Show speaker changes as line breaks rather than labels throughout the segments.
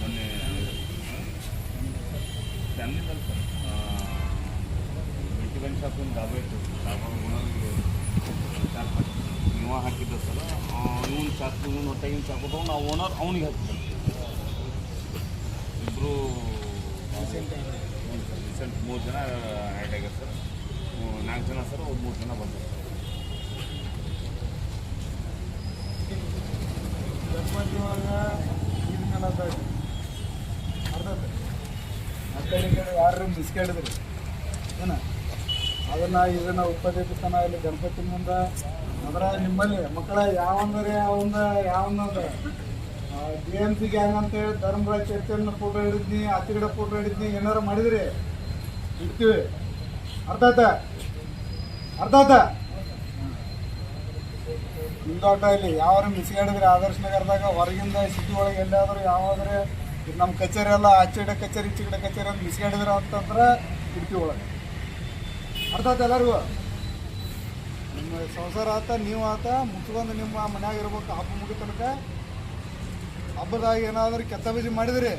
ಮೊನ್ನೆ ಫ್ಯಾಮಿಲಿದಲ್ಲಿ sir medical shop ಒಂದು ಡಾಬಾ ಇತ್ತು. ಡಾಬಾ ಓನರ್ಗೆ ಶಾಪ್ ಇವ ಹಾಕಿದ್ದ ಸರ್ ಇವನು ಶಾಪ್ ಇವನು ಹೊಟ್ಟೆಗಿನ ಶಾಪ್ ಕೊಟ್ಟು ನಾವು ಓನರ್ ಅವನಿಗೆ ಹಾಕಿದ್ದ ಇಬ್ಬರು ರೀಸೆಂಟ್ ಮೂರು ಜನ ಆ್ಯಡ್ ಆಗ್ಯಾರ ಸರ್. ನಾಲ್ಕು ಜನ ಸರ್ ಒಂದು ಮೂರು ಜನ ಬಂದರು.
ಗಣಪತಿ ಇದನ್ನೆಲ್ಲ ನೀರಿನ ಮೇಲೆ ಅದ ಅರ್ಧ ಆ ಕಡೆ ಈ ಕಡೆ ಯಾರು ಮಿಸ್ಕೇಳಿದ್ರಿ ಏನ? ಅದನ್ನ ಇದನ್ನ ಉಪದೇಶನ ಇಲ್ಲಿ ಗಣಪತಿ ಮುಂದೆ ಅದ್ರ ನಿಮ್ಮಲ್ಲಿ ಮಕ್ಕಳ ಯಾವಂದ್ರೆ ಯಾವಂದ ಯಾವಂದ್ರೆ ಡಿ ಎಂ ಸಿ ಗ್ಯಾಂಗ್ ಅಂತೇಳಿ ಧರ್ಮರಾಜ್ ಚರ್ಚೆಯನ್ನು ಫೋಟೋ ಹಿಡಿದ್ನಿ ಆಚೆ ಕಡೆ ಫೋಟೋ ಹಿಡಿದ್ನಿ, ಏನಾರು ಮಾಡಿದ್ರಿ? ಇಡ್ತೀವಿ. ಅರ್ಥ ಆಯ್ತಾ ಅರ್ಥ ಆಯ್ತಾ ನಿಮ್ದೋಟ ಇಲ್ಲಿ ಯಾರು ಮಿಸ್ಗಾಡಿದ್ರೆ ಆದರ್ಶ ನಗರದಾಗ ಹೊರಗಿಂದ ಸಿಟಿ ಒಳಗೆ ಎಲ್ಲಾದ್ರೂ ಯಾವಾದ್ರೆ ನಮ್ಮ ಕಚೇರಿ ಎಲ್ಲ ಆಚೆಡೆ ಕಚೇರಿ ಚಿಗಡೆ ಕಚೇರಿ ಅಂತ ಮಿಸ್ಗಾಡಿದ್ರೆ ಅಂತಂದ್ರೆ ಇಡ್ತಿ ಒಳಗೆ. ಅರ್ಥ ಆಯ್ತು ಎಲ್ಲರಿಗೂ? ನಿಮ್ಮ ಸಂಸಾರ ಆತ, ನೀವು ಆತ, ಮುಚ್ಕೊಂಡು ನಿಮ್ಮ ಮನ್ಯಾಗ ಇರ್ಬೇಕು, ಹಬ್ಬ ಮುಗಿದ ತನಕ ಹಬ್ಬದಾಗ ಏನಾದರೂ ಕೆತ್ತ ಬಿಜಿ ಮಾಡಿದ್ರಿ,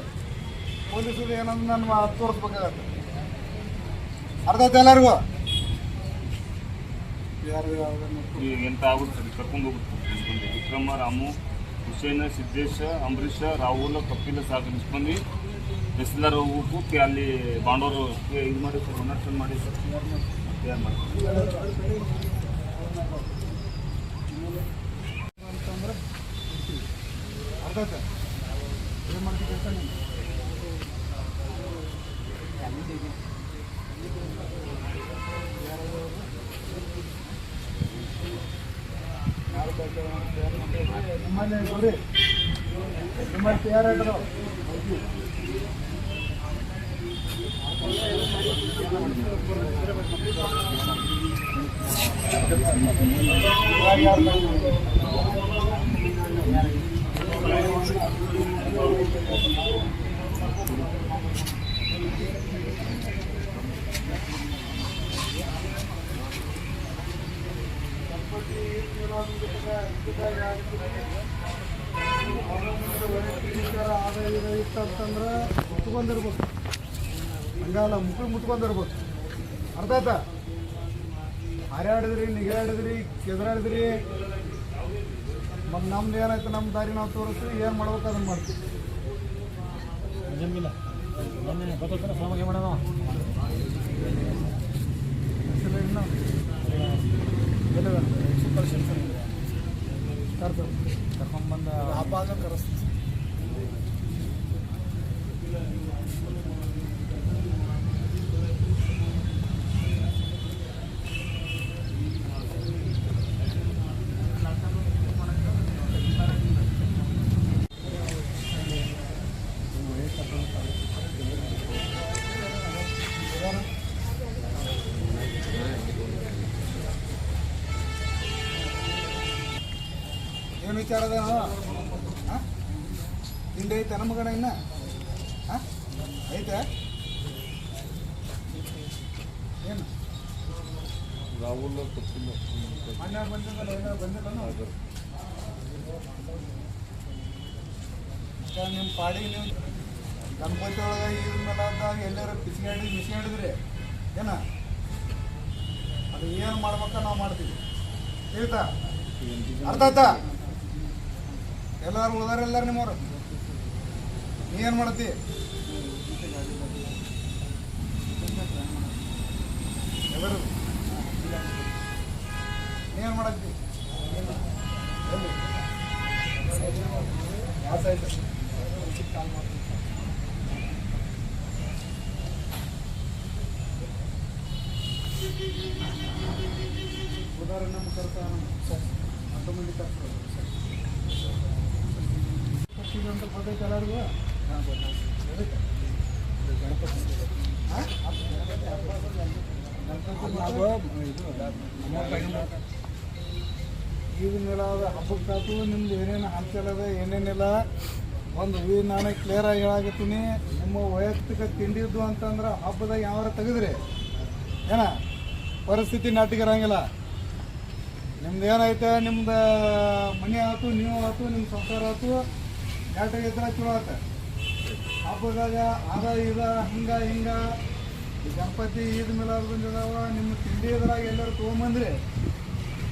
ಪೊಲೀಸರು ಏನಂದ್ರೆ ನಾನು ತೋರಿಸ್ಬೇಕಾಗತ್ತೆ. ಅರ್ಥ ಆಯ್ತು ಎಲ್ಲರಿಗೂ?
ಎಂತ ಆಗುತ್ತೆ ಕರ್ಕೊಂಡು ಹೋಗುತ್ತೆ ವಿಕ್ರಮ, ರಾಮು, ಹುಸೇನ, ಸಿದ್ದೇಶ, ಅಂಬರೀಷ, ರಾಹುಲ್, ಕಪಿಲ ಸಾಕು ನಿಸ್ಬಂದು ಬಿಸಿಲರ್ ಹೋಗ್ಬೇಕು ಅಲ್ಲಿ ಬಾಂಡೋರು ಇದು ಮಾಡಿ ಸರ್ ಡೊನೇಷನ್ ಮಾಡಿ ಸರ್. ತಯಾರು ಮಾಡಿ
ಅಂತಂದ್ರೆ ಅರ್ಥ ಆಯ್ತಾ? ಏನು ಮಾಡ್ತೀವಿ ಕೆಲಸ ನೀನು ನಿಮ್ಮಲ್ಲಿ ನೋಡಿ ನಿಮ್ಮಲ್ಲಿ ತಯಾರಾಗಿರೋ ಯಾರು ಯಾರು ಬಂದಿದ್ರು? ಆದಾಯ ಇತ್ತಂತಂದ್ರೆ ಮುಟ್ಕೊಂಡಿರ್ಬೇಕು ಹಂಗಲ್ಲ ಮುಕ್ಳು ಮುಟ್ಕೊಂಡಿರ್ಬೇಕು ಅರ್ಥ ಆಯ್ತಾ ಹಾರಾಡಿದ್ರಿ ನಿಗಾಡಿದ್ರಿ ಕೆದರಾಡಿದ್ರಿ ಮತ್ತು ನಮ್ದು ಏನಾಯ್ತು ನಮ್ಮ ದಾರಿ ನಾವು ತೋರಿಸ್ತೀವಿ ಏನು ಮಾಡ್ಬೇಕು ಅದನ್ನು ಮಾಡ್ತೀವಿ ಏನು ವಿಚಾರ ಅದ ಹಾಂ ತಿಂಡಿ ಐತೆ ನಮಗಣ ಇನ್ನ? ಹಾಂ ಐತೆ? ಏನು?
ರಾಹುಲ್ ಕಪಿಲ
ಮೊನ್ನೆ ಬಂದಿದ್ದಲ್ಲ ಏನೋ ಬಂದಿಲ್ಲ ನಿಮ್ಮ ಪಾಡಿಗೆ ನೀವು ಗಣಪತಿ ಒಳಗೆ ಇದ್ರ ಮೇಲೆ ಆದಾಗ ಎಲ್ಲರೂ ಬಿಸಿಗಾಡಿ ಮಿಸ್ಗಾಡಿದ್ರಿ ಏನ? ಅದು ಏನು ಮಾಡ್ಬೇಕ ನಾವು ಮಾಡ್ತೀವಿ. ತಿಳಿತಾ ಅರ್ಥ ಆಯ್ತಾ? ಎಲ್ಲರೂ ಉಳ್ದಾರ ಎಲ್ಲಾರು ನಿಮ್ಮವ್ರು. ನೀ ಏನು ಮಾಡತ್ತಿ ಎಲ್ಲರೂ. ನೀ ಏನು ಮಾಡತ್ತಿ? ಯಾವ ಸೈಡ್ ಉದಾಹರಣೆ ನಮ್ಮ ಕರ್ತ ಆಟೋಮೆಟಿಕ್ ಎದಕ್ಕೆ? ಗಣಪತಿ ಹಬ್ಬಕ್ಕಾತು ನಿಮ್ದು ಏನೇನು ಹಂಚಲದ ಏನೇನಿಲ್ಲ? ಒಂದು ವಿ ನಾನೇ ಕ್ಲಿಯರ್ ಆಗಿ ಹೇಳಾಕತ್ತೀನಿ. ನಿಮ್ಮ ವೈಯಕ್ತಿಕ ತಿಂಡಿದ್ದು ಅಂತಂದ್ರೆ ಹಬ್ಬದಾಗ ಯಾವಾರ ತೆಗೆದ್ರಿ? ಏನ? ಪರಿಸ್ಥಿತಿ ನಾಟಿಗೆ ಇರಂಗಿಲ್ಲ ನಿಮ್ದು ಏನೈತೆ ನಿಮ್ದು ಮನೆ ಆಯ್ತು ನೀವು ಆಯ್ತು ನಿಮ್ಮ ಸಂಸಾರ ಆಯ್ತು ಯಾಟಾಗಿದ್ರೆ ಚಲೋ ಆತ. ಹಬ್ಬದಾಗ ಅದ ಇದ, ಹಿಂಗ ಹಿಂಗ. ಗಣಪತಿ ಈದ್ ಮೇಲೆ ಬಂದಿದಾವ, ನಿಮ್ಮ ತಿಂಡಿ ಇದ್ರಾಗ ಎಲ್ಲರೂ ತೊಗೊಂಬಂದ್ರಿ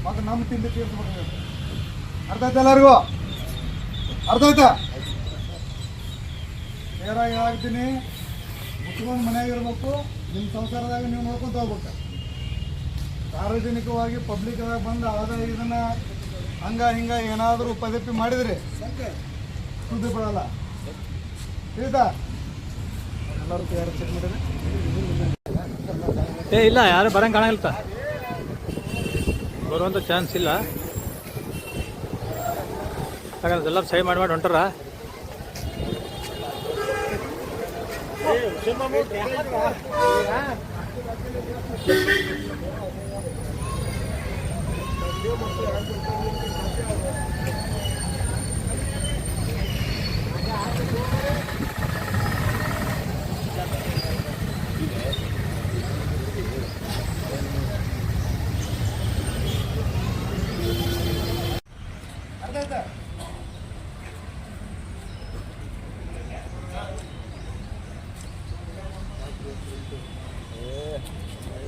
ಮತ್ತೆ ನಮ್ಮ ತಿಂಡಿ ತೀರ್ಸ್ಬೇಕು ಅರ್ಥ ಆಯ್ತಾ ಎಲ್ಲರಿಗೂ? ಅರ್ಥ ಆಯ್ತಾ? ನೇರಾಗಿ ಹೇಳ್ತೀನಿ ಮುಟ್ಕೊಂಡು ಮನೆಯಾಗ ಇರ್ಬೇಕು, ನಿಮ್ಮ ಸಂಸಾರದಾಗ ನೀವು ನೋಡ್ಕೊಂತ ಹೋಗ್ಬೇಕು. ಸಾರ್ವಜನಿಕವಾಗಿ ಪಬ್ಲಿಕ್ ಬಂದು ಆದ ಇದನ್ನ ಹಂಗ, ಹಿಂಗ ಏನಾದರೂ ಪದಪಿ ಮಾಡಿದ್ರಿ ಸುದ್ದಿ ಬರಲ್ಲ.
ಏ, ಇಲ್ಲ, ಯಾರು ಬರಂಗೆ ಕಾಣಲ್ಲ ಬರುವಂತ ಚಾನ್ಸ್ ಇಲ್ಲ. ಎಲ್ಲ ಸಹಿ ಮಾಡಿ ಮಾಡಿ ಹೊಂಟಾರ?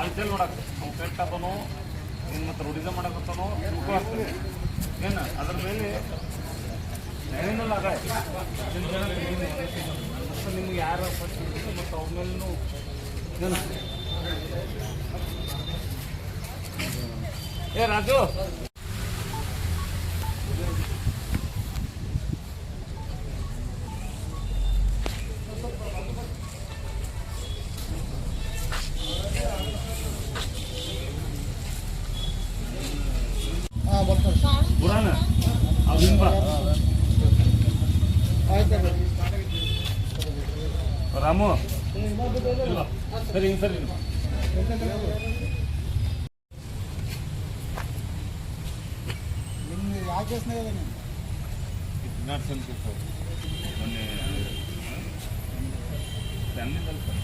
ಅಳ್ತೇಲ್ ನೋಡಕ್ ಅವ್ನು ಕರೆಕ್ಟ್ ಅದನೋ ಏನು ಮತ್ತೆ ರೂಢಿಸ ಮಾಡಕತ್ತಾನೋ ತಿಳ್ಕೊ ಏನು, ಅದ್ರ ಮೇಲೆ ಏನಿಲ್ಲ ಅದ. ಮತ್ತೆ ನಿಮ್ಗೆ ಯಾರು ಫಸ್ಟ್ ಮತ್ತು ಅವ್ರ ಮೇಲೂ ಏನು? ಏ ರಾಜು ಸರಿ ಹಿಂಗ್ ಸರಿ
ನಿಮ್ಗೆ ಯಾಕೆ ಸ್ನೇಹ ಇದೆ ನೀವು
ಇಟ್ಸ್ ನಾಟ್ ಸೆನ್ಸಿಸ್ ಮೊನ್ನೆ ಫ್ಯಾಮಿಲಿದಲ್ಲಿ ಸರ್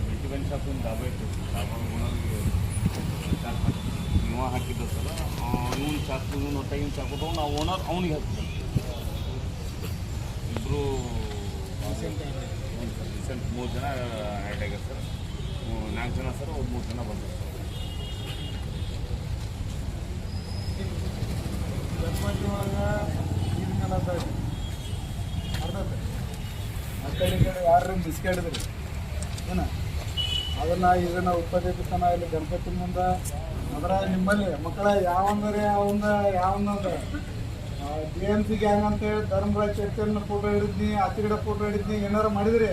ಮೆಡಿಕಲ್ ಶಾಪಿಂದ ಡಾಬಾ ಇತ್ತು ಡಾಬಾ ಓನರ್ಗೆ ಚಾಕ್ ಹಾಕಿ ಇವ ಹಾಕಿದ್ದ ಸರ್ ಇವನು ಚಾಕು ಇವನು ಟೈಮ್ ಚಾಕು ತಗೊಂಡು ನಾವು ಓನರ್ ಅವನಿಗೆ ಹಾಕಿದ್ದ ಇಬ್ಬರು ರೀಸೆಂಟ್ ಮೂರು ಜನ ಆ್ಯಡ್ ಆಗ್ಯಾರ ಸರ್ ನಾಲ್ಕು ಜನ ಸರ್ ಒಂದು ಮೂರು ಜನ ಬಂದರು. ಸರ್
ಯಾರು ಮಿಸ್ಕೇಳಿದ್ರಿ ಏನ? ಅದನ್ನ ಇದನ್ನ ಉತ್ಪಾದಿತನ ಇಲ್ಲಿ ಗಣಪತಿ ಮುಂದೆ, ಅದರ ನಿಮ್ಮಲ್ಲಿ ಮಕ್ಕಳ ಯಾವಂದ್ರೆ ಯಾವಂದ ಯಾವಂದ್ರೆ ಡಿ ಎಂ ಸಿ ಗ್ಯಾಂಗ್ ಅಂತ ಹೇಳಿ ಧರ್ಮರಾಜ್ ಚರ್ಚನ್ನ ಫೋಟೋ ಹಿಡಿದ್ನಿ ಆಚೆ ಕಡೆ ಫೋಟೋ ಹಿಡಿದ್ನಿ, ಏನಾರು ಮಾಡಿದ್ರಿ?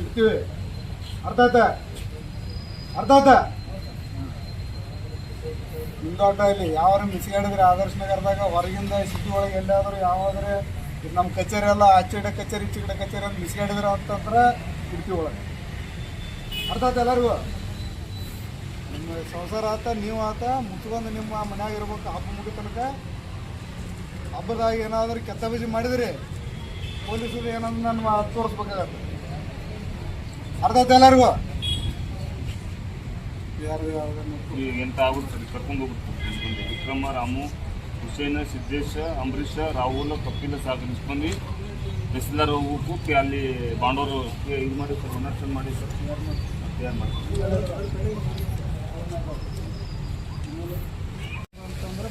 ಇರ್ತೀವಿ ಅರ್ಥ ಆಯ್ತಾ? ಅರ್ಥ ಆಯ್ತಾ? ನಿಮ್ದೋಟ ಇಲ್ಲಿ ಯಾರು ಮಿಸ್ಗಾಡಿದ್ರೆ ಆದರ್ಶ ನಗರದಾಗ ಹೊರಗಿಂದ ಸಿಟಿ ಒಳಗೆ ಎಲ್ಲಾದ್ರೂ ಯಾವಾದ್ರೆ ನಮ್ಮ ಕಚೇರಿ ಎಲ್ಲ ಆಚೆಡೆ ಕಚೇರಿ, ಈಚೆ ಕಡೆ ಕಚೇರಿ ಅಂತ ಮಿಸ್ಗಾಡಿದ್ರೆ ಅಂತಂದ್ರೆ ಇಡ್ತಿ ಒಳಗೆ. ಅರ್ಥ ಆಯ್ತು ಎಲ್ಲರಿಗೂ? ನಿಮ್ಮ ಸಂಸಾರ ಆತ, ನೀವು ಆತ, ಮುಚ್ಕೊಂಡು ನಿಮ್ಮ ಮನ್ಯಾಗ ಇರ್ಬೇಕು ಹಬ್ಬ ಮುಗಿದ ತನಕ. ಹಬ್ಬದಾಗ ಏನಾದರೂ ಕೆತ್ತ ಮಾಡಿದ್ರಿ, ಪೊಲೀಸರು ಏನಂದ್ರೆ ನನ್ನ ತೋರಿಸ್ಬೇಕಾಗತ್ತೆ. ಆಯ್ತು ಎಲ್ಲರಿಗೂ.
ಎಂತ ಆಗುತ್ತೆ ಕರ್ಕೊಂಡು ವಿಕ್ರಮ ರಾಮು ಹುಸೇನ ಸಿದ್ದೇಶ ಅಂಬರೀಷ ರಾಹುಲ್ ಕಪಿಲ ಸಾಗರ್ ಮಂದಿ ತಹಸೀಲ್ದಾರ್ ಹೋಗ್ಬೇಕು ಅಲ್ಲಿ ಬಾಂಡೋರು ಇದು ಮಾಡಿ ಸರ್ ಡೊನೇಷನ್ ಮಾಡಿ ಸರ್. ತಯಾರು ಮಾಡಿ
ಅಂತಂದ್ರೆ